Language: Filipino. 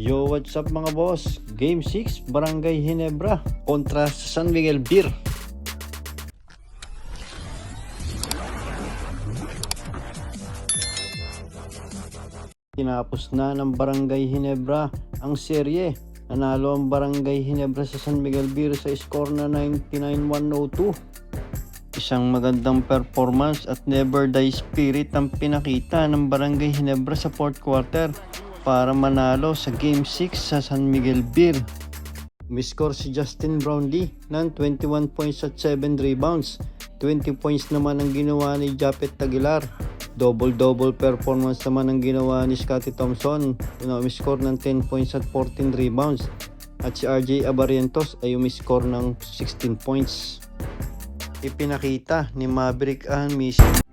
Yo, what's up mga boss? Game 6, Barangay Hinebra kontra sa San Miguel Beer. Tinapos na ng Barangay Hinebra ang serye. Nanalo ang Barangay Hinebra sa San Miguel Beer sa score na 99-102. Isang magandang performance at never die spirit ang pinakita ng Barangay Hinebra sa fourth quarter para manalo sa Game 6 sa San Miguel Beer. Miscore si Justin Brownlee ng 21 points at 7 rebounds. 20 points naman ang ginawa ni Japet Aguilar. Double-double performance naman ang ginawa ni Scottie Thompson. Una, umiscore ng 10 points at 14 rebounds. At si RJ Abarientos ay umiscore ng 16 points. Ipinakita ni Maverick Ahmisi